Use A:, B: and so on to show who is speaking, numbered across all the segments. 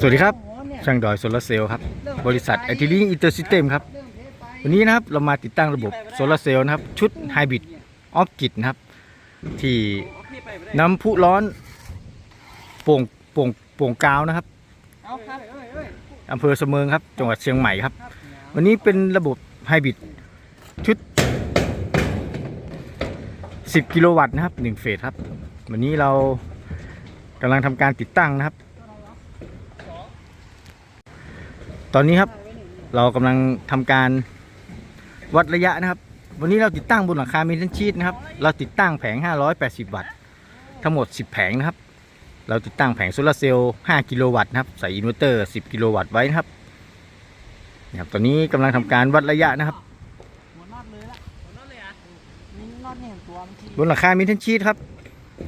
A: สวัสดีครับ ช่างดอยโซลาร์เซลล์ครับ บริษัทไอทีลิงอินเตอร์ซิสเต็มครับ วันนี้นะครับเรามาติดตั้งระบบโซลาร์เซลล์นะครับ ชุดไฮบริดออฟกิดนะครับ ที่น้ำพุร้อนโป่งโป่งโป่งกาวนะครับ
B: เอาครับ
A: อำเภอเสมิงครับ จังหวัดเชียงใหม่ครับ วันนี้เป็นระบบไฮบริดชุด 10 กิโลวัตต์นะครับ1เฟสครับ วันนี้เรา กำลังทำการติดตั้งนะครับ ตอนนี้ครับ เรากำลังทำการวัดระยะนะครับ วันนี้เราติดตั้งบนหลังคาเมทัลชีตนะครับ เราติดตั้งแผง 580 วัตต์ ทั้งหมด 10 แผงนะครับ เราติดตั้งแผงโซลาร์เซลล์ 5 กิโลวัตต์นะครับ ใส่อินเวอร์เตอร์ 10 กิโลวัตต์ไว้นะครับนะครับ ตอนนี้กำลังทำการวัดระยะนะครับ
B: หัวน็อตเลยละหัวน็อตเลยอะมีน็อตเนี่ยตัวมันที่
A: บนหลังคามีเทนชีตครับ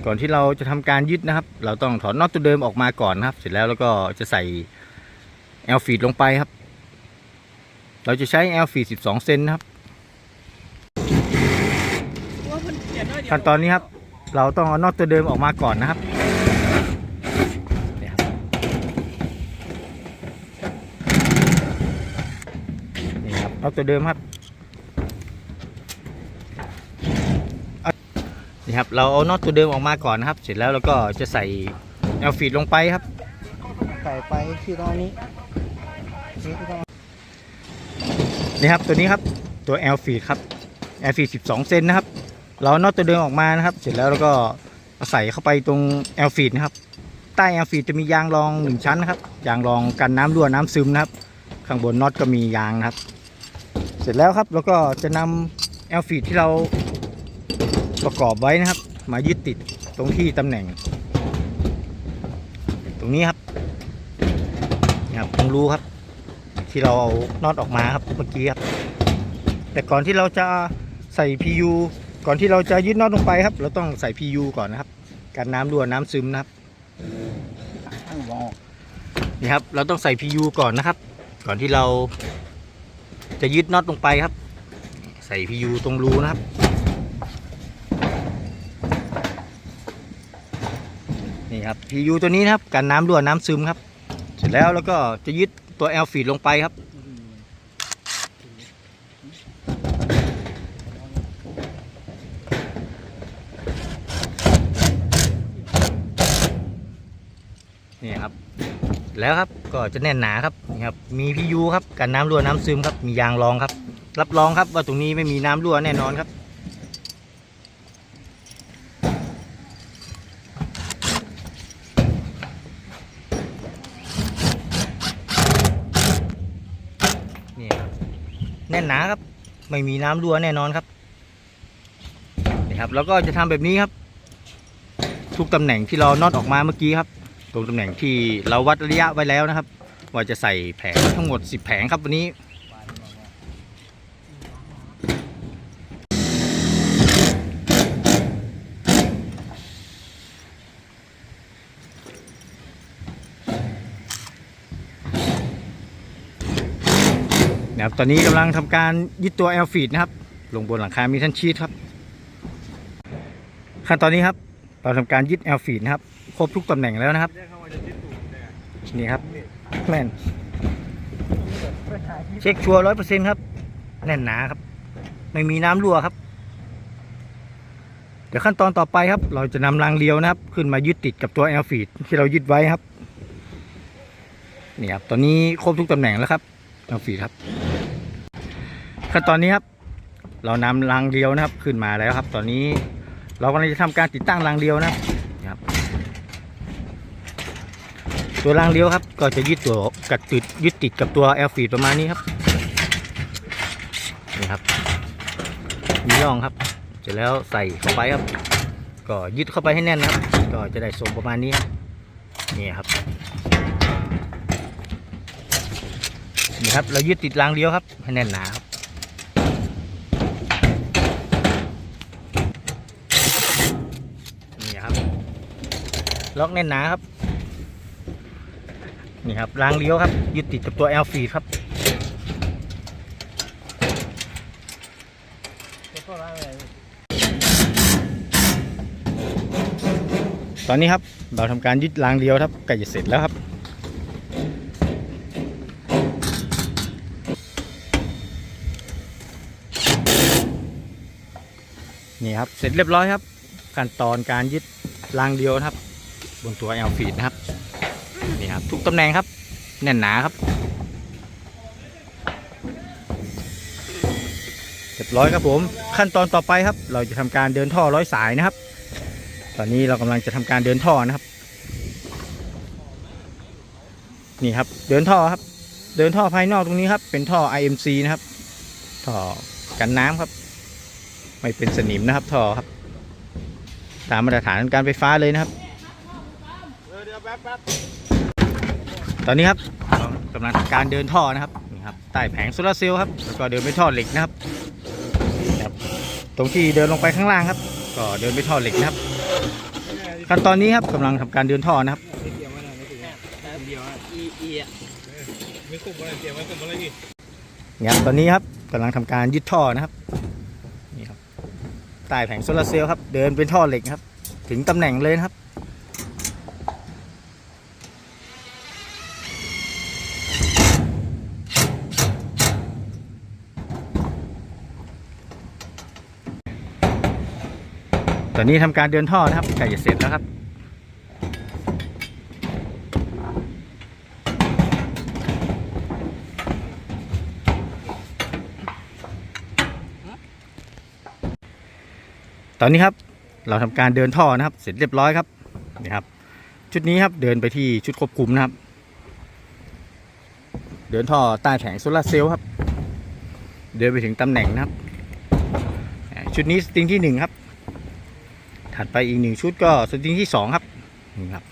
A: ก่อนที่เราจะทำการยึดนะครับ เราต้องถอดน็อตตัวเดิมออกมาก่อนนะครับ เสร็จแล้วแล้วก็จะใส่แอลฟีดลงไปครับ เราจะใช้แอลฟีด12 เซนนะครับ
B: ขั้น
A: ตอนนี้ครับ เราต้องเอาน็อตตัวเดิมออกมาก่อนนะครับเนี่ครับนี่ครับน็อตตัวเดิมครับเอา นี่ครับเราเอาน็อตตัวเดิมออกมาก่อนนะครับ เสร็จแล้วเราก็จะใส่แอลฟีดลงไปครับ
B: ใส่ไปที่ตรงนี้นี่ที่ตรง
A: นี่ครับตัวนี้ครับตัว L feed ครับ L feed 12 เซนนะครับ เราเอาน็อตตัวเดิมออกมานะครับ เสร็จแล้วเราก็เอาใส่เข้าไปตรง L feed นะครับใต้ L feed จะมียางรองหนึ่งชั้นนะครับยางรองกันน้ำรั่วน้ำซึมนะครับ ข้างบนน็อตก็มียางนะครับ เสร็จแล้วครับเราก็จะนำ L feed ที่เรา ประกอบไว้นะครับ มายึดติดตรงที่ตำแหน่ง ตรงนี้ครับนี่ครับตรงรูครับ ที่เราเอาน็อตออกมาครับเมื่อกี้ครับ แต่ก่อนที่เราจะใส่ PU ก่อนที่เราจะยึดน็อตลงไปครับ เราต้องใส่ PU ก่อนนะครับกันน้ำรั่วน้ำซึมนะครับนี่ครับ เราต้องใส่ PU ก่อนนะครับ ก่อนที่เราจะยึดน็อตลงไปครับ ใส่ PU ตรงรูนะครับ นี่ครับ PU ตัวนี้นะครับกันน้ำรั่วน้ำซึมครับ เสร็จแล้วแล้วก็จะยึดตัว L feed ลงไปครับ นี่ครับ แล้วครับก็จะแน่นหนาครับนี่ครับ มีพิยูครับกันน้ำรั่วน้ำซึมครับ มียางรองครับ รับรองครับว่าตรงนี้ไม่มีน้ำรั่วแน่นอนครับ นี่ครับแน่นหนาครับ ไม่มีน้ำรั่วแน่นอนครับนี่ครับ แล้วก็จะทำแบบนี้ครับ ทุกตำแหน่งที่เราน็อตออกมาเมื่อกี้ครับ ตรงตำแหน่งที่เราวัดระยะไว้แล้วนะครับ ว่าจะใส่แผงทั้งหมด 10 แผงครับวันนี้ นะครับตอนนี้กำลังทำการยึดตัว L feed นะครับลงบนหลังคามีทันชีตครับ ขั้นตอนนี้ครับ เราทำการยึด L feed นะครับครบทุกตำแหน่งแล้วนะครับนี่ครับแม่นเช็คชัวร์ร้อยเปอร์เซ็นต์ครับ แน่นหนาครับ ไม่มีน้ำรั่วครับ เดี๋ยวขั้นตอนต่อไปครับ เราจะนำรางเลียวนะครับ ขึ้นมายึดติดกับตัว L feed ที่เรายึดไว้ครับนี่ครับตอนนี้ครบทุกตำแหน่งแล้วครับ L feed ครับขั้นตอนนี้ครับ เรานำรางเลียวนะครับขึ้นมาแล้วครับ ตอนนี้เรากำลังจะทำการติดตั้งรางเลียวนะครับ ตัวรางเลี้ยวครับ ก็จะยึดตัวกับติดยึดติดกับตัว L feed ประมาณนี้ครับนี่ครับมีร่องครับ เสร็จแล้วใส่เข้าไปครับ ก็ยึดเข้าไปให้แน่นนะครับ ก็จะได้ทรงประมาณนี้นี่ครับ นี่ครับ เรายึดติดรางเลี้ยวครับให้แน่นหนาครับนี่ครับ ล็อกแน่นหนาครับ นี่ครับรางเลี้ยวครับ ยึดติดกับตัว L feed ครับตอนนี้ครับเราทำการยึดรางเดียวครับใกล้จะเสร็จแล้วครับ นี่ครับ เสร็จเรียบร้อยครับ ขั้นตอนการยึดรางเดียวนะครับ บนตัวแอลฟีดนะครับนี่ครับทุกตำแหน่งครับ แน่นหนาครับเรียบร้อยครับผม ขั้นตอนต่อไปครับ เราจะทำการเดินท่อร้อยสายนะครับ ตอนนี้เรากำลังจะทำการเดินท่อนะครับ นี่ครับ เดินท่อครับ เดินท่อภายนอกตรงนี้ครับ เป็นท่อ IMC นะครับ ท่อกันน้ำครับ ไม่เป็นสนิมนะครับท่อครับ ตามมาตรฐานการไฟฟ้าเลยนะครับ ตอนนี้ครับกำลังทำการเดินท่อนะครับนี่ครับใต้แผงโซลาร์เซลล์ครับแล้วก็เดินไปท่อเหล็กนะครับครับ ตรงที่เดินลงไปข้างล่างครับ ก็เดินไปท่อเหล็กนะครับขั้นตอนนี้ครับกำลังทำการเดินท่อนะครับ
B: อีอีอะ
C: ไม่คุมอะไรเตรียมไว้คุมอะไรพี่
A: นี่ครับตอนนี้ครับกำลังทำการยึดท่อนะครับ ใต้แผงโซลาร์เซลล์ครับ เดินเป็นท่อเหล็กครับ ถึงตำแหน่งเลยครับ ตอนนี้ทำการเดินท่อนะครับใกล้จะเสร็จแล้วครับ ตอนนี้ครับเราทำการเดินท่อนะครับ เสร็จเรียบร้อยครับนี่ครับ ชุดนี้ครับเดินไปที่ชุดควบคุมนะครับ เดินท่อใต้แผงโซลาเซลล์ครับ เดินไปถึงตำแหน่งนะครับ ชุดนี้สติงที่หนึ่งครับ ถัดไปอีกหนึ่งชุดก็สติงที่สองครับนี่ครับ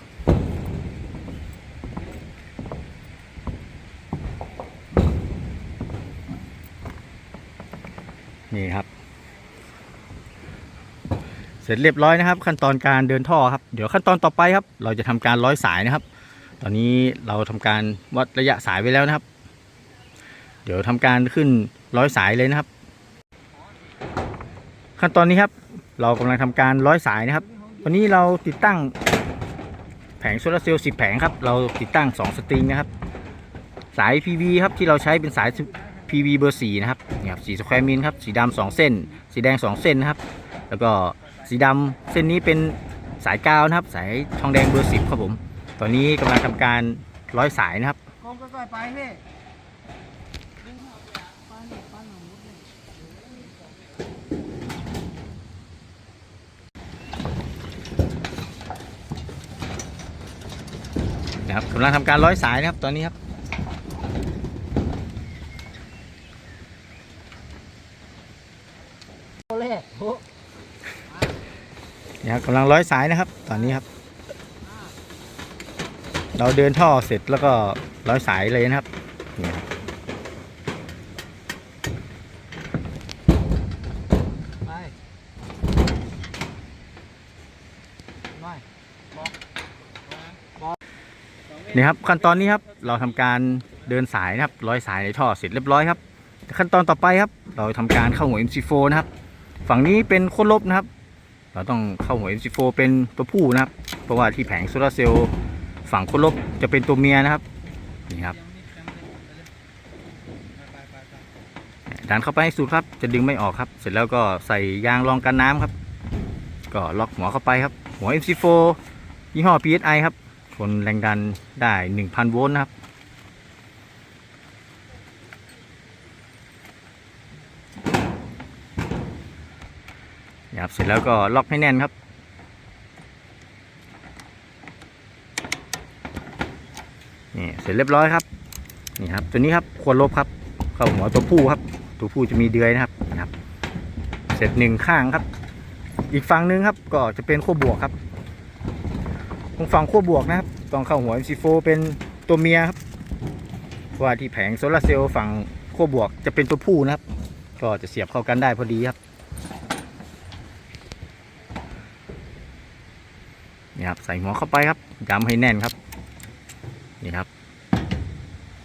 A: นี่ครับ สร็จเรียบร้อยนะครับ ขั้นตอนการเดินท่อครับ เดี๋ยวขั้นตอนต่อไปครับ เราจะทำการร้อยสายนะครับ ตอนนี้เราทำการวัดระยะสายไว้แล้วนะครับ เดี๋ยวทำการขึ้นร้อยสายเลยนะครับ ขั้นตอนนี้ครับ เรากำลังทำการร้อยสายนะครับวันนี้เราติดตั้งแผงโซลาร์เซลล์10แผงครับ เราติดตั้ง2สตริงนะครับ สาย PV ครับที่เราใช้เป็นสาย PV เบอร์4นะครับเนี่ยครับสีสแควร์มิลครับสีดำสองเส้น สีแดง2เส้นนะครับ แล้วก็ สีดำเส้นนี้เป็นสายกาวนะครับ สายทองแดงเบอร์10ครับผม ตอนนี้กำลังทำการร้อยสายนะครับ
B: กองก็ก่อยไปพี่
A: นะครับกำลังทำการร้อยสายนะครับตอนนี้ครับ
B: โอเล่โอ้
A: นี่ครับกำลังร้อยสายนะครับ ตอนนี้ครับ เราเดินท่อเสร็จแล้วก็ร้อยสายเลยนะครับนี่ครับนี่ครับขั้นตอนนี้ครับเราทำการเดินสายนะครับร้อยสายในท่อเสร็จเรียบร้อยครับ ขั้นตอนต่อไปครับ เราทำการเข้าหัว MC4 นะครับ ฝั่งนี้เป็นโคตรลบนะครับ เราต้องเข้าหัว MC4 เป็นตัวผู้นะครับ เพราะว่าที่แผงโซลาเซลล์ฝั่งคตรลบจะเป็นตัวเมียนะครับ นี่ครับ ดันเข้าไปให้สุดครับ จะดึงไม่ออกครับ เสร็จแล้วก็ใส่ยางรองกันน้ำครับ ก็ล็อกหัวเข้าไปครับ หัว MC4 ยี่ห้อ PSI ครับ ทนแรงดันได้ 1,000 โวลต์นะครับ ครับเสร็จแล้วก็ล็อกให้แน่นครับ นี่เสร็จเรียบร้อยครับ นี่ครับ ตัวนี้ครับควรลบครับ เข้าหัวตัวผู้ครับ ตัวผู้จะมีเดือยนะครับนะครับ เสร็จหนึ่งข้างครับ อีกฝั่งหนึงครับ ก็จะเป็นขั้วบวกครับตรงฝั่งขั้วบวกนะครับต้องเข้าหัว MC4 เป็นตัวเมียครับว่าที่แผงโซลาเซลล์ฝั่งขั้วบวกจะเป็นตัวผู้นะครับ ก็จะเสียบเข้ากันได้พอดีครับ ครับใส่หัวเข้าไปครับย้ำให้แน่นครับ นี่ครับ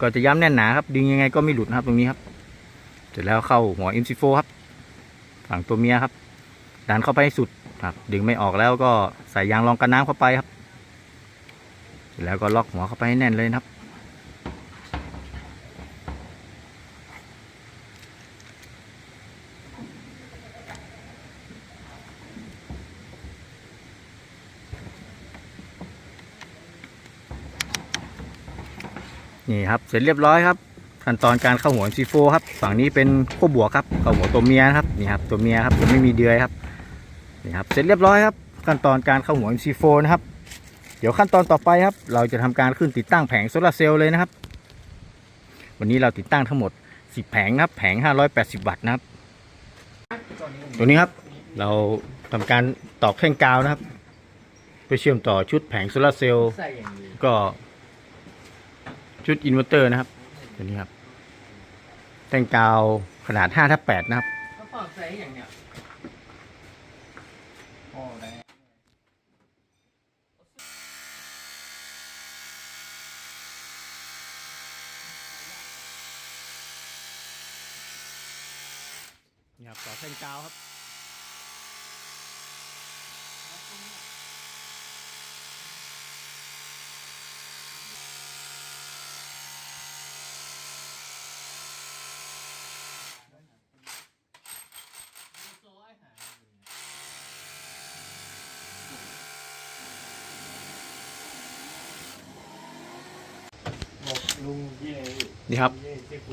A: ก็จะย้ำแน่นหนาครับ ดึงยังไงก็ไม่หลุดนะครับตรงนี้ครับ เสร็จแล้วเข้าหัว MC4 ครับ ฝั่งตัวเมียครับ ดันเข้าไปให้สุดครับ ดึงไม่ออกแล้วก็ใส่ยางรองกันน้ำเข้าไปครับ เสร็จแล้วก็ล็อกหัวเข้าไปให้แน่นเลยครับ นี่ครับเสร็จเรียบร้อยครับ ขั้นตอนการเข้าหัวซีโฟครับฝั่งนี้เป็นขั้วบวกครับเข้าหัวตัวเมียครับนี่ครับตัวเมียครับจะไม่มีเดือยครับนี่ครับเสร็จเรียบร้อยครับขั้นตอนการเข้าหัวซีโฟนะครับเดี๋ยวขั้นตอนต่อไปครับ เราจะทำการขึ้นติดตั้งแผงโซลาร์เซลล์เลยนะครับ วันนี้เราติดตั้งทั้งหมด 10 แผงครับแผง 580 วัตต์นะครับ ตัวนี้ครับเราทำการตอกแท่งกาวนะครับเพื่อเชื่อมต่อชุดแผงโซลาร์เซลล์ก็ ชุดอินเวอร์เตอร์นะครับตัวนี้ครับ แต่งกาวขนาด5ทับ8นะครับ
B: ก็ปอกใส่อย่างเนี้ยโอ้ได้
A: นี่ครับต่อแต่งกาวครับ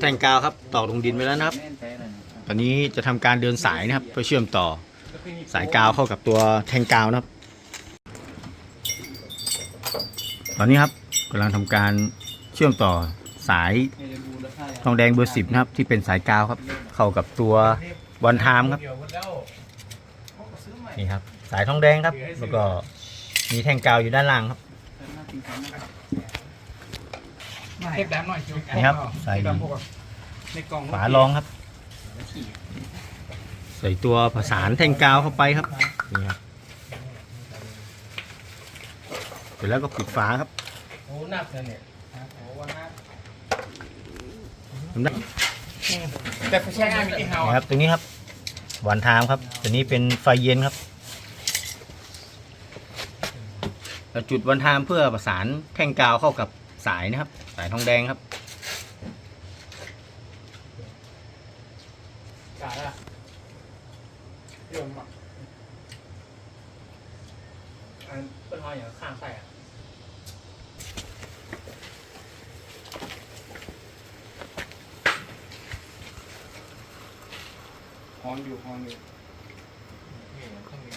A: แต่งกาวครับตอกลงดินไปแล้วนะครับ ตอนนี้จะทำการเดินสายนะครับเพื่อเชื่อมต่อสายกาวเข้ากับตัวแทงกาวนะครับ ตอนนี้ครับกำลังทำการเชื่อมต่อสายทองแดงเบอร์สิบนะครับ ที่เป็นสายกาวครับ เข้ากับตัววันไทม์ครับนี่ครับ สายทองแดงครับ แล้วก็มีแท่งกาวอยู่ด้านล่างครับ
C: เทปแดมหน่อยคิว
A: นี่ครับใส่
C: ในกล่อง
A: ฝารองครับ ใส่ตัวผสานแท่งกาวเข้าไปครับนี่ครับเสร็จแล้วก็ปิดฝาครับ
C: โอ้หนักเลยเนี่ยโอ้วันนัก
A: ทำได้
C: แต่ไม่ใช่ง่ายมีที่เฮา
A: นี่ครับตรงนี้ครับวันไทม์ครับตัวนี้เป็นไฟเย็นครับเราจุดวันไทม์เพื่อประสานแท่งกาวเข้ากับสายนะครับ สายทองแดงครับ
C: กาดอะพี่ผมอะอันเป็นหอยอย่างข้างใส่อะฮอนอยู่ฮอนอยู่นี่เหรอข้างนี้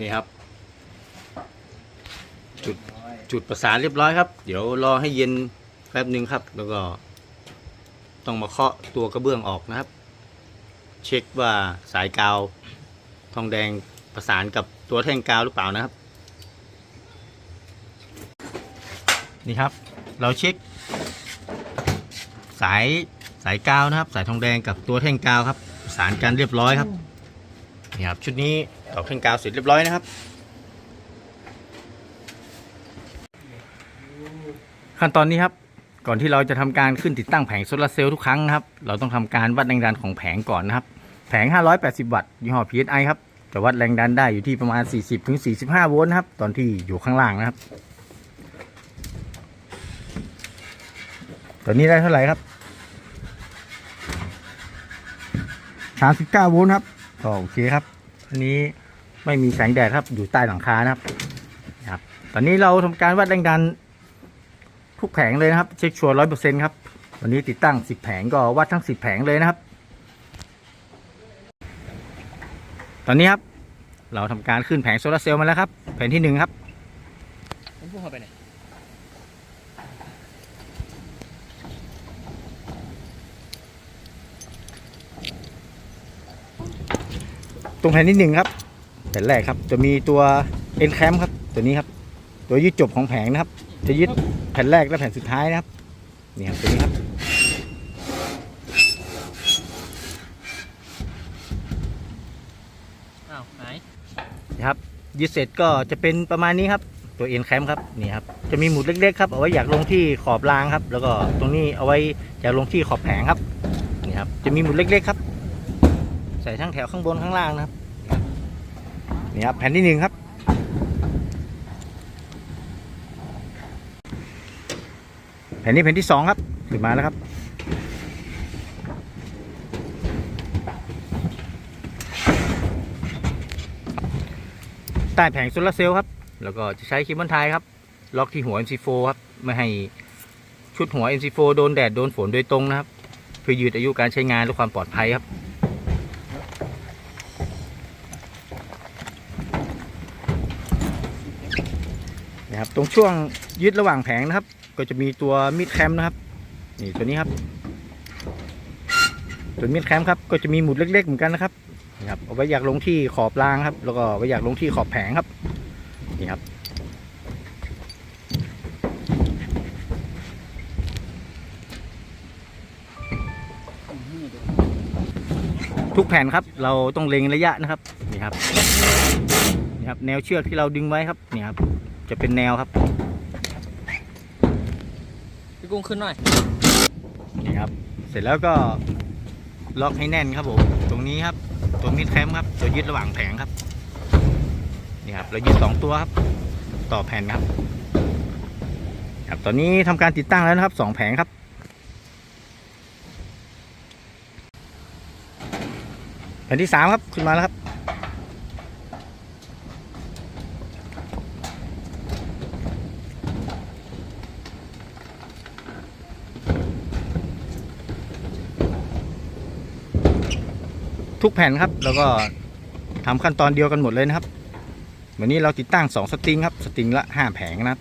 A: นี่ครับ จุด จุดประสานเรียบร้อยครับ เดี๋ยวรอให้เย็นแป๊บหนึ่งครับ แล้วก็ต้องมาเคาะตัวกระเบื้องออกนะครับ เช็คว่าสายกาวทองแดงประสานกับตัวแท่งกาวหรือเปล่านะครับ นี่ครับ เราเช็ค สายสายกาวนะครับ สายทองแดงกับตัวแท่งกาวครับประสานกันเรียบร้อยครับนี่ครับชุดนี้ตอกแท่งกาวเสร็จเรียบร้อยนะครับ ขั้นตอนนี้ครับก่อนที่เราจะทำการขึ้นติดตั้งแผงโซลาร์เซลล์ทุกครั้งครับ เราต้องทำการวัดแรงดันของแผงก่อนนะครับ แผง 580 วัตต์ยี่ห้อ PSI ครับจะวัดแรงดันได้อยู่ที่ประมาณ 40-45 โวลต์ครับ ตอนที่อยู่ข้างล่างนะครับ ตอนนี้ได้เท่าไหร่ครับ 39 โวลต์ครับก็โอเคครับ อันนี้ไม่มีแสงแดดครับอยู่ใต้หลังคานะครับครับตอนนี้เราทำการวัดแรงดัน ทุกแผงเลยนะครับ เช็คชัวร์ร้อยเปอร์เซ็นต์ครับ วันนี้ติดตั้ง10แผงก็วัดทั้ง10แผงเลยนะครับ ตอนนี้ครับ เราทำการขึ้นแผงโซลาร์เซลล์มาแล้วครับ แผงที่หนึ่งครับ
B: ผมพูดเข้าไปไหน
A: ตรงแผ่นที่หนึ่งครับแผ่นแรกครับ จะมีตัวเอ็นแคมครับ ตัวนี้ครับ ตัวยึดจบของแผงนะครับ จะยึด แผ่นแรกและแผ่นสุดท้ายนะครับนี่ครับตัวนี้ครับ
B: อ้าวไหน
A: นะครับยึดเสร็จก็จะเป็นประมาณนี้ครับ ตัวเอ็นแคมครับนี่ครับจะมีหมุดเล็กๆครับเอาไว้อยากลงที่ขอบรางครับ แล้วก็ตรงนี้เอาไว้อยากลงที่ขอบแผงครับนี่ครับจะมีหมุดเล็กๆครับ ใส่ทั้งแถวข้างบนข้างล่างนะครับนี่ครับแผ่นที่หนึ่งครับ ผ่นนี้แผ่นที่สองครับขึ้นมาแล้วครับ ใต้แผงโซลาเซลล์ครับ แล้วก็จะใช้คีมบอนไทยครับ ล็อกที่หัว MC4 ครับ ไม่ให้ชุดหัว MC4 โดนแดด โดนฝนโดยตรงนะครับ เพื่อยืดอายุการใช้งานและความปลอดภัยครับนะครับตรงช่วงยึดระหว่างแผงนะครับ ก็จะมีตัวมิดแคมนะครับนี่ตัวนี้ครับตัวมิดแคมครับก็จะมีหมุดเล็ก ๆ เหมือนกันนะครับนี่ครับเอาไว้อยากลงที่ขอบรางครับ แล้วก็ไว้อยากลงที่ขอบแผงครับนี่ครับทุกแผ่นครับ เราต้องเล็งระยะนะครับนี่ครับนี่ครับ แนวเชือกที่เราดึงไว้ครับนี่ครับ จะเป็นแนวครับ
B: พี่กุ้งขึ้นหน่อย
A: นี่ครับ เสร็จแล้วก็ล็อกให้แน่นครับผมตรงนี้ครับตัวมิดแคมครับตัวยึดระหว่างแผงครับนี่ครับเรายึดสองตัวครับ ต่อแผ่นครับ ครับตอนนี้ทำการติดตั้งแล้วนะครับสองแผงครับแผ่นที่สามครับขึ้นมาแล้วครับ ทุกแผ่นครับ แล้วก็ทำขั้นตอนเดียวกันหมดเลยนะครับ วันนี้เราติดตั้ง 2 สตริงครับ สตริงละ 5 แผงนะครับ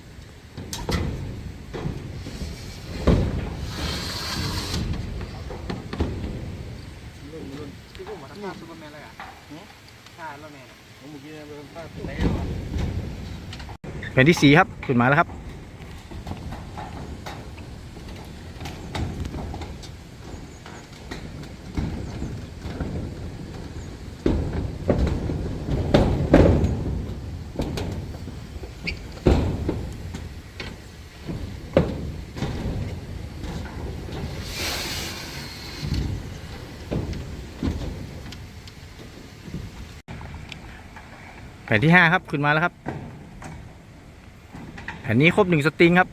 B: พี่กุ้งมาทำงานซูเปอร์แมนเลยอะใช่แล้วแมน
C: ผมเมื่อกี้เป็นภาพไหน
A: แผ่นที่4ครับ ขึ้นมาแล้วครับ ผ่นที่ห้าครับ ขึ้นมาแล้วครับ แผ่นนี้ครบหนึ่งสตริงครับ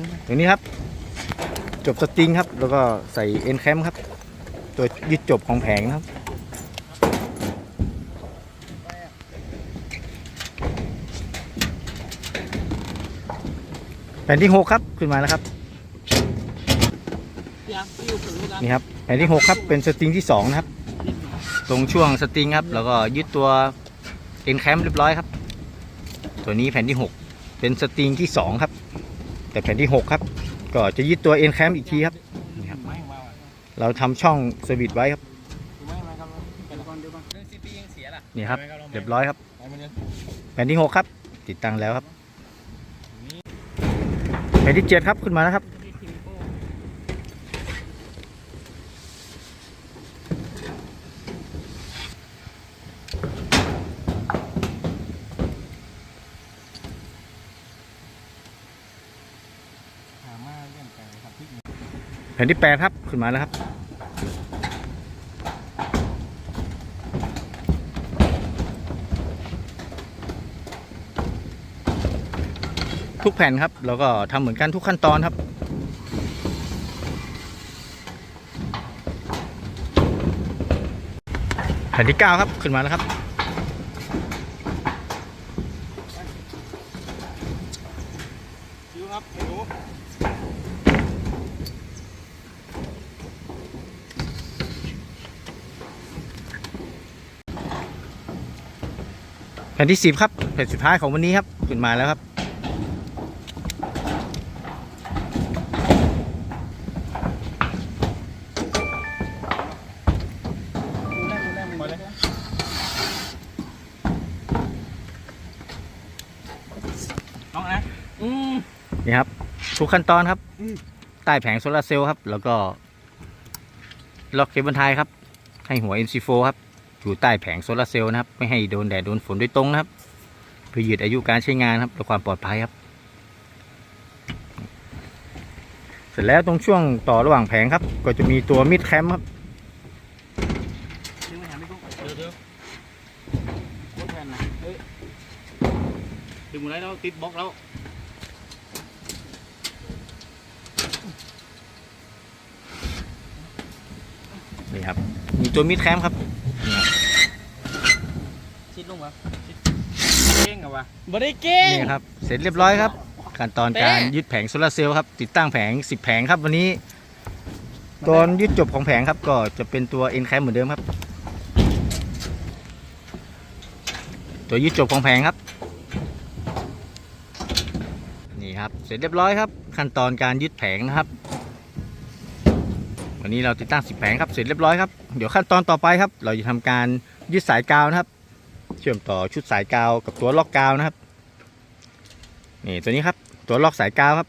B: เย็น
A: ตรงนี้ครับ จบสตริงครับ แล้วก็ใส่เอ็นแคมครับ ตัวยึดจบของแผงนะครับแผ่นที่6ครับขึ้นมาแล้วครับ
B: พี่อะพี่อยู่ถึงแล้วกัน
A: นี่ครับแผ่นที่6ครับเป็นสตริงที่2นะครับตรงช่วงสตริงครับ แล้วก็ยึดตัวเอ็นแคมเรียบร้อยครับ ตัวนี้แผ่นที่6เป็นสตริงที่2ครับ แต่แผ่นที่ 6 ครับ ก็จะยึดตัวเอ็นแคมอีกทีครับนี่ครับ เราทำช่องสวิตช์ไว้ครับ
C: นี่
A: ครับเรียบร้อยครับ แผ่นที่ 6 ครับ ติดตั้งแล้วครับ แผ่นที่ 7 ครับขึ้นมาแล้วครับ
C: หามาเรื่องไก่ครับพริก
A: แผ่นที่8ครับ ขึ้นมาแล้วครับทุกแผ่นครับเราก็ทำเหมือนกันทุกขั้นตอนครับ แผ่นที่ 9 ครับ ขึ้นมาแล้วครับ แผ่นที่สิบครับแผ่นสุดท้ายของวันนี้ครับขึ้นมาแล้วครับน้
B: องนะอืม
A: นี่ครับทุกขั้นตอนครับ ใต้แผงโซลาเซลล์ครับ แล้วก็ล็อกเคเบิลไทยครับ ให้หัว MC4 ครับ อยู่ใต้แผงโซลาร์เซลล์นะครับ ไม่ให้โดนแดดโดนฝนโดยตรงนะครับ เพื่อยืดอายุการใช้งานครับและความปลอดภัยครับ เสร็จแล้วตรงช่วงต่อระหว่างแผงครับ ก็จะมีตัวมิดแคมครับ
B: ดึงมาหาไม่ต้องเดี๋ยวเดี๋ยวโคตรแผ่นนะเอ้ยดึงมาแล้วติดบล็อกแล้ว
A: นี่ครับ มีตัวมิดแคมครับ
B: ชิดลงวะชิด เก่งเหรอวะบ่ได้เก่ง
A: นี่ครับ เสร็จเรียบร้อยครับขั้นตอนการ
B: เป๊ะ
A: ยึดแผงโซลาร์เซลล์ครับ ติดตั้งแผง 10 แผงครับวันนี้ ตอนยึดจบของแผงครับ ก็จะเป็นตัว N cam เหมือนเดิมครับ ตัวยึดจบของแผงครับ นี่ครับ เสร็จเรียบร้อยครับ ขั้นตอนการยึดแผงนะครับ วันนี้เราติดตั้ง 10 แผงครับ เสร็จเรียบร้อยครับ เดี๋ยวขั้นตอนต่อไปครับ เราจะทำการยึดสายกาวนะครับ เชื่อมต่อชุดสายกาวกับตัวล็อกกาวนะครับนี่ตัวนี้ครับตัวล็อกสายกาวครับ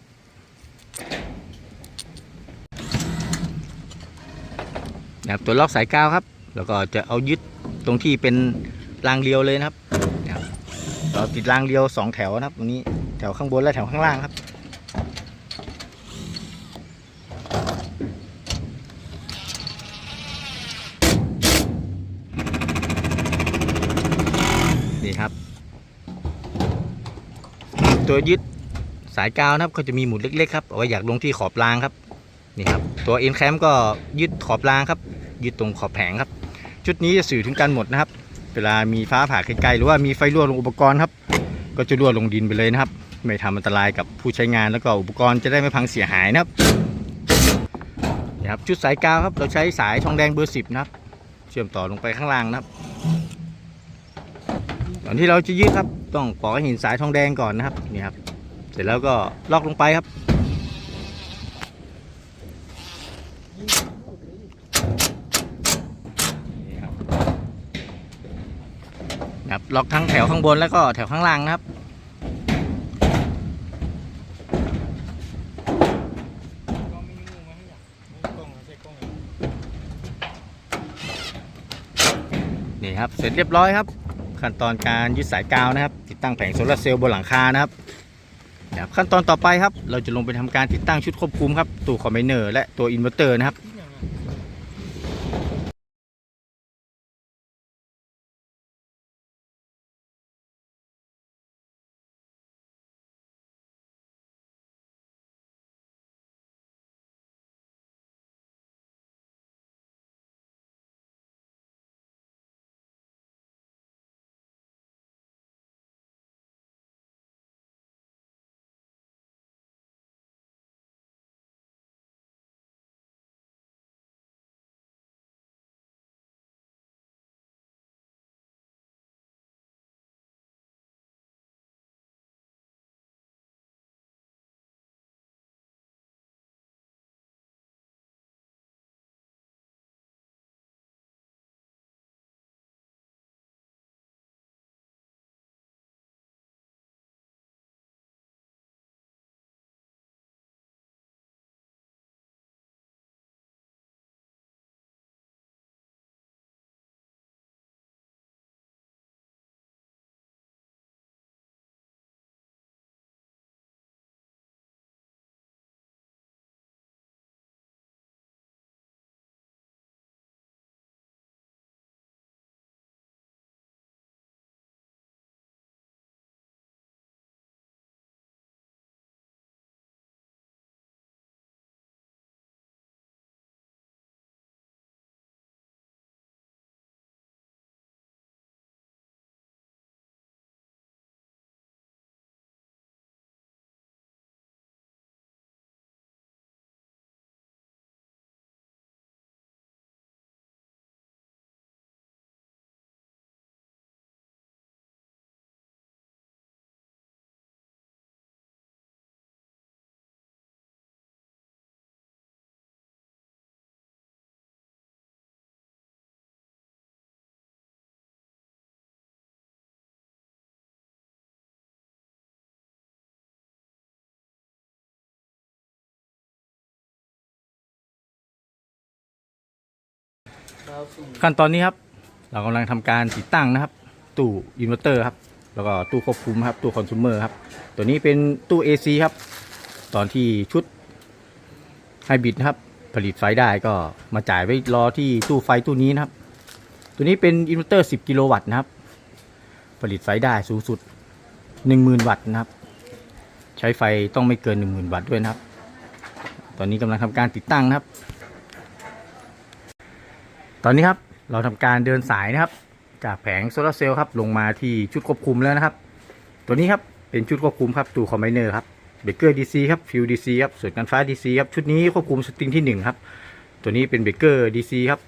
A: นะครับตัวล็อกสายกาวครับ แล้วก็จะเอายึดตรงที่เป็นรางเรียวเลยนะครับเราติดรางเรียวสองแถวนะครับตรงนี้แถวข้างบนและแถวข้างล่างครับ ตัวยึดสายกาวนะครับก็จะมีหมุดเล็กๆครับเอาไว้อยากลงที่ขอบรางครับนี่ครับตัวเอ็นแคมก็ยึดขอบรางครับ ยึดตรงขอบแผงครับ ชุดนี้จะสื่อถึงการหมดนะครับ เวลามีฟ้าผ่าไกลๆหรือว่ามีไฟรั่วลงอุปกรณ์ครับ ก็จะรั่วลงดินไปเลยนะครับ ไม่ทำอันตรายกับผู้ใช้งานแล้วก็อุปกรณ์จะได้ไม่พังเสียหายนะครับนี่ครับชุดสายกาวครับเราใช้สายทองแดงเบอร์สิบนะครับ เชื่อมต่อลงไปข้างล่างนะครับ ก่อนที่เราจะยึดครับ ต้องปอกห้เห็นสายทองแดงก่อนนะครับนี่ครับ เสร็จแล้วก็ลอกลงไปครับครับบล็อกทั้งแถวข้างบนแล้วก็แถวข้างล่างนะครับนี่ครับ เสร็จเรียบร้อยครับ ขั้นตอนการยึดสายกาวนะครับ ติดตั้งแผงโซลาร์เซลล์บนหลังคานะครับขั้นตอนต่อไปครับ เราจะลงไปทำการติดตั้งชุดควบคุมครับตัวคอมไบเนอร์และตัวอินเวอร์เตอร์นะครับ ขั้นตอนนี้ครับ เรากำลังทำการติดตั้งนะครับ ตู้อินเวอร์เตอร์ครับ แล้วก็ตู้ควบคุมครับ ตู้คอน sumer ครับ ตัวนี้เป็นตู้ AC ครับ ตอนที่ชุดไฮบริดนะครับ ผลิตไฟได้ก็มาจ่ายไว้รอที่ตู้ไฟตู้นี้นะครับ ตัวนี้เป็นอินเวอร์เตอร์ 10 กิโลวัตต์นะครับ ผลิตไฟได้สูงสุด 10,000 วัตต์นะครับ ใช้ไฟต้องไม่เกิน 10,000 วัตต์ด้วยนะครับ ตอนนี้กำลังทำการติดตั้งนะครับ ตอนนี้ครับเราทำการเดินสายนะครับ จากแผงโซลาร์เซลล์ครับลงมาที่ชุดควบคุมแล้วนะครับ ตัวนี้ครับเป็นชุดควบคุมครับตูคอมไบเนอร์ครับเบเกอร์ดีซีครับฟิวดีซีครับส่วนการไฟดีซีครับชุดนี้ควบคุมสตริงที่หนึ่งครับ ตัวนี้เป็นเบเกอร์ดีซีครับ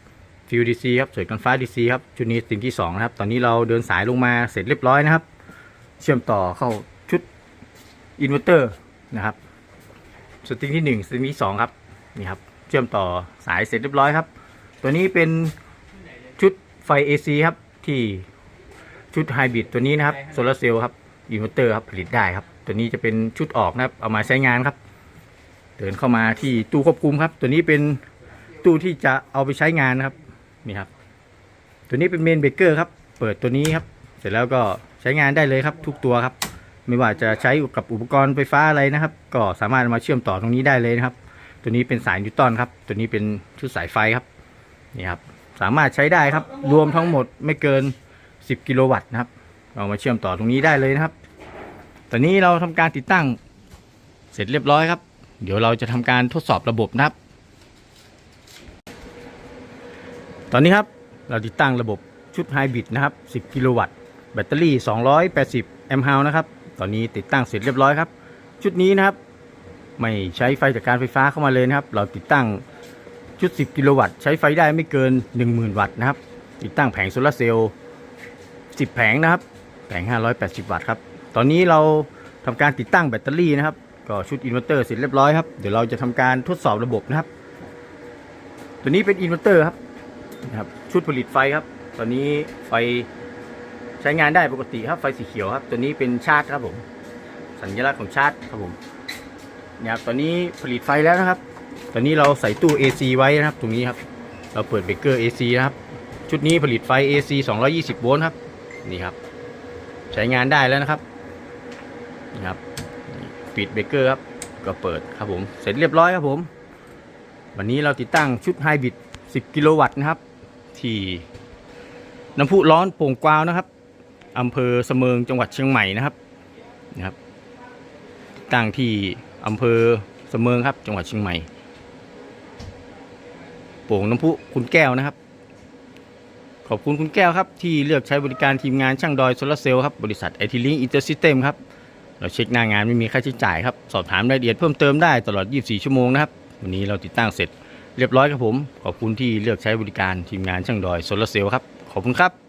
A: ฟิวดีซีครับส่วนการไฟดีซีครับชุดนี้สตริงที่สองนะครับตอนนี้เราเดินสายลงมาเสร็จเรียบร้อยนะครับ เชื่อมต่อเข้าชุดอินเวอร์เตอร์นะครับสตริงที่หนึ่งสตริงที่สองครับนี่ครับเชื่อมต่อสายเสร็จเรียบร้อยครับ ตัวนี้เป็นชุดไฟ AC ครับที่ชุดไฮบริดตัวนี้นะครับโซลาร์เซลล์ครับอินเวอร์เตอร์ครับผลิตได้ครับ ตัวนี้จะเป็นชุดออกนะครับเอามาใช้งานครับ เดินเข้ามาที่ตู้ควบคุมครับ ตัวนี้เป็นตู้ที่จะเอาไปใช้งานนะครับนี่ครับ ตัวนี้เป็นเมนเบเกอร์ครับ เปิดตัวนี้ครับ เสร็จแล้วก็ใช้งานได้เลยครับ ทุกตัวครับ ไม่ว่าจะใช้กับอุปกรณ์ไฟฟ้าอะไรนะครับ ก็สามารถมาเชื่อมต่อตรงนี้ได้เลยนะครับ ตัวนี้เป็นสายนิวตันครับ ตัวนี้เป็นชุดสายไฟครับ นี่ครับสามารถใช้ได้ครับ รวมทั้งหมดไม่เกิน 10 กิโลวัตต์นะครับ เรามาเชื่อมต่อตรงนี้ได้เลยนะครับ ตอนนี้เราทำการติดตั้งเสร็จเรียบร้อยครับ เดี๋ยวเราจะทำการทดสอบระบบนะครับ ตอนนี้ครับเราติดตั้งระบบชุดไฮบริดนะครับ 10 กิโลวัตต์ แบตเตอรี่ 280 แอมป์ฮาวนะครับ ตอนนี้ติดตั้งเสร็จเรียบร้อยครับ ชุดนี้นะครับ ไม่ใช้ไฟจากการไฟฟ้าเข้ามาเลยนะครับ เราติดตั้ง ชุด 10 กิโลวัตต์ใช้ไฟได้ไม่เกิน 10,000 วัตต์นะครับ ติดตั้งแผงโซลาร์เซลล์ 10 แผงนะครับ แผง 580 วัตต์ครับ ตอนนี้เราทำการติดตั้งแบตเตอรี่นะครับ ก็ชุดอินเวอร์เตอร์เสร็จเรียบร้อยครับ เดี๋ยวเราจะทำการทดสอบระบบนะครับ ตัวนี้เป็นอินเวอร์เตอร์ครับนะครับ ชุดผลิตไฟครับ ตอนนี้ไฟใช้งานได้ปกติครับ ไฟสีเขียวครับ ตัวนี้เป็นชาร์จครับผม สัญลักษณ์ของชาร์จครับผมนี่ยครับตอนนี้ผลิตไฟแล้วนะครับ ตอนนี้เราใส่ตู้ AC ไว้นะครับ ตรงนี้ครับ เราเปิดเบรกเกอร์ AC นะครับ ชุดนี้ผลิตไฟ AC 220 โวลต์ครับ นี่ครับ ใช้งานได้แล้วนะครับนี่ครับ ปิดเบรกเกอร์ครับ ก็เปิดครับผม เสร็จเรียบร้อยครับผม วันนี้เราติดตั้งชุดไฮบริด 10 กิโลวัตต์นะครับ ที่น้ำพุร้อนโป่งกวาวนะครับอำเภอเสมิงจังหวัดเชียงใหม่นะครับนะครับตั้งที่อำเภอเสมิงครับ จังหวัดเชียงใหม่ ป่งน้ำพุคุณแก้วนะครับ ขอบคุณคุณแก้วครับ ที่เลือกใช้บริการทีมงานช่างดอยโซลาร์เซลล์ครับ บริษัทไอทีลิงอินเตอร์ซิสเต็มครับ เราเช็คหน้างานไม่มีค่าใช้จ่ายครับ สอบถามรายละเอียดเพิ่มเติมได้ตลอด 24 ชั่วโมงนะครับ วันนี้เราติดตั้งเสร็จเรียบร้อยครับผม ขอบคุณที่เลือกใช้บริการทีมงานช่างดอยโซลาร์เซลล์ครับ ขอบคุณครับ